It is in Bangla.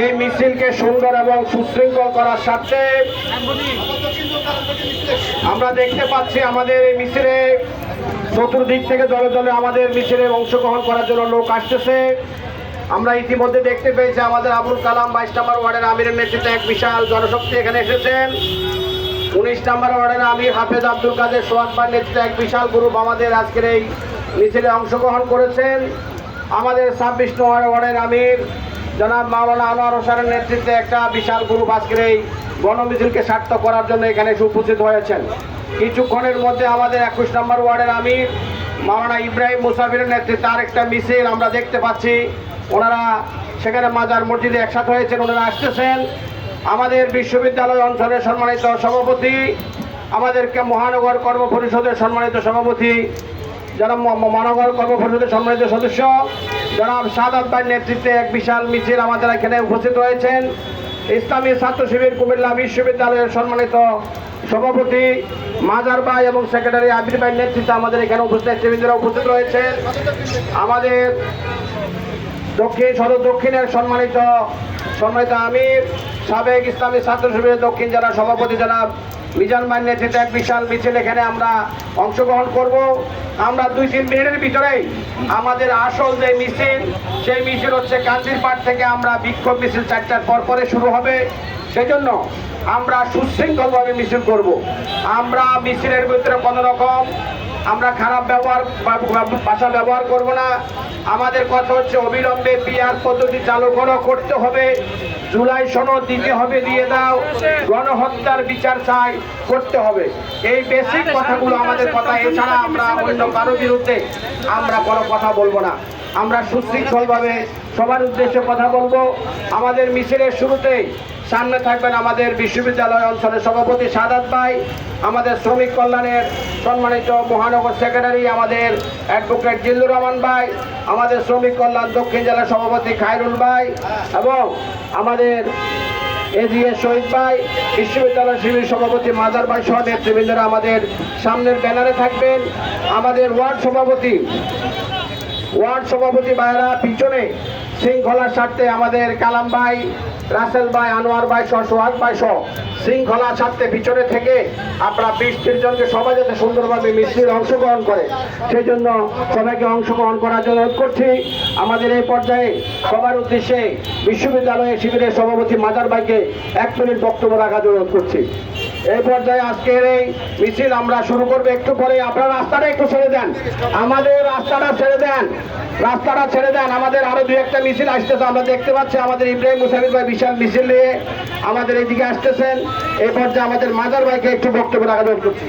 এই মিছিলকে সুন্দর এবং সুশৃঙ্খল করার স্বার্থে আমরা দেখতে পাচ্ছি আমাদের এই মিছিলে চতুর্দিক থেকে দলে দলে আমাদের মিছিলে অংশগ্রহণ করার জন্য লোক আসতেছে। আমরা ইতিমধ্যে দেখতে পেয়েছি আমাদের আবুল কালাম বাইশ নম্বর ওয়ার্ডের আমিরের নেতৃত্বে এক বিশাল জনশক্তি এখানে এসেছেন। উনিশ নম্বর ওয়ার্ডের আমির হাফেজ আব্দুল কাদের ভাই নেতৃত্বে এক বিশাল গ্রুপ আমাদের আজকের এই মিছিলে অংশগ্রহণ করেছেন। আমাদের ছাব্বিশ নম্বর ওয়ার্ডের আমির, জনাব মাওলানা আনোয়ার হোসেনের নেতৃত্বে একটা বিশাল গ্রুপ আজকের এই গণমিছিলকে সার্থক করার জন্য এখানে উপস্থিত হয়েছেন। কিছুক্ষণের মধ্যে আমাদের একুশ নম্বর ওয়ার্ডের আমির, মাওলানা ইব্রাহিম মুসাফিরের নেতৃত্বে আরেকটা মিছিল আমরা দেখতে পাচ্ছি। ওনারা সেখানে মাজার মসজিদে একসাথে হয়েছেন, ওনারা আসতেছেন। আমাদের বিশ্ববিদ্যালয় অঞ্চলের সম্মানিত সভাপতি, আমাদেরকে মহানগর কর্ম পরিষদের সম্মানিত সভাপতি যারা মহানগর কর্ম পরিষদের সম্মানিত সদস্য, যারা সাদাত ভাইয়ের নেতৃত্বে এক বিশাল মিছিল আমাদের এখানে উপস্থিত রয়েছেন, ইসলামী ছাত্র শিবির কুমিল্লা বিশ্ববিদ্যালয়ের সম্মানিত সভাপতি মাজার ভাই এবং সেক্রেটারি আবির ভাইয়ের নেতৃত্বে আমাদের এখানে উপস্থিত নেতৃবৃন্দরা উপস্থিত রয়েছেন। আমাদের দক্ষিণ, সদর দক্ষিণের সম্মানিত সম্মানিত আমির, সাবেক ইসলামী ছাত্র শিবিরের দক্ষিণ জেলা সভাপতি জনাব মিজান ভাই নেতৃত্বে এক বিশাল মিছিল এখানে আমরা অংশগ্রহণ করব। আমরা দুই তিন মিনিটের ভিতরেই আমাদের আসল যে মিছিল, সেই মিছিল হচ্ছে কান্দির পাট থেকে আমরা বিক্ষোভ মিছিল চারটার পর পরে শুরু হবে। সেজন্য আমরা সুশৃঙ্খলভাবে মিছিল করব। আমরা মিছিলের ভিতরে কোনো রকম আমরা খারাপ ব্যবহার ভাষা ব্যবহার করব না। আমাদের কথা হচ্ছে অবিলম্বে পিয়ার পদ্ধতি চালু করো করতে হবে। জুলাই সনদ দিতে হবে, দিয়ে দাও। গণহত্যার বিচার চাই, করতে হবে। এই বেসিক কথাগুলো আমাদের কথা, এছাড়া আমরা অন্য কারও বিরুদ্ধে আমরা কোনো কথা বলব না। আমরা সুশৃঙ্খলভাবে সবার উদ্দেশ্যে কথা বলব। আমাদের মিছিলের শুরুতেই সামনে থাকবেন আমাদের বিশ্ববিদ্যালয় অঞ্চলের সভাপতি সাদাত ভাই, আমাদের শ্রমিক কল্যাণের সম্মানিত মহানগর সেক্রেটারি, আমাদের অ্যাডভোকেট জিল্লুর রহমান ভাই, আমাদের শ্রমিক কল্যাণ দক্ষিণ জেলার সভাপতি খায়রুল ভাই এবং আমাদের এজিএ শহীদ ভাই, বিশ্ববিদ্যালয় শিবির সভাপতি মাজার ভাই সহ নেতৃবৃন্দরা আমাদের সামনের ব্যানারে থাকবেন। আমাদের ওয়ার্ড সভাপতি ওয়ার্ড সভাপতি ভাইরা পিছনে শৃঙ্খলার স্বার্থে আমাদের কালাম ভাই, রাসেল ভাই, আনোয়ার ভাই সহ, সোহাগ ভাই সহ শৃঙ্খলার স্বার্থে পিছনে থেকে আপনারা বিশ ত্রিশ জনকে সবাই যাতে সুন্দরভাবে মিছিল অংশগ্রহণ করে সেই জন্য সবাইকে অংশগ্রহণ করার জন্য করছি। আমাদের এই পর্যায়ে সবার উদ্দেশ্যে বিশ্ববিদ্যালয়ের শিবিরের সভাপতি মাদার ভাইকে এক মিনিট বক্তব্য রাখার জন্য করছি। এই পর্যায়ে আজকের এই মিছিল আমরা শুরু করব। একটু পরে আপনারা রাস্তাটা একটু ছেড়ে দেন। আমাদের রাস্তাটা ছেড়ে দেন। রাস্তাটা ছেড়ে দেন। আমাদের আরও দুই একটা মিছিল আসতেছে। আমরা দেখতে পাচ্ছি আমাদের ইব্রাহিম মুসাফির ভাই বিশাল মিছিল নিয়ে আমাদের এইদিকে আসতেছেন। এই পর্যায়ে আমাদের মাজার ভাইকে একটু বক্তব্য জন্য করছি।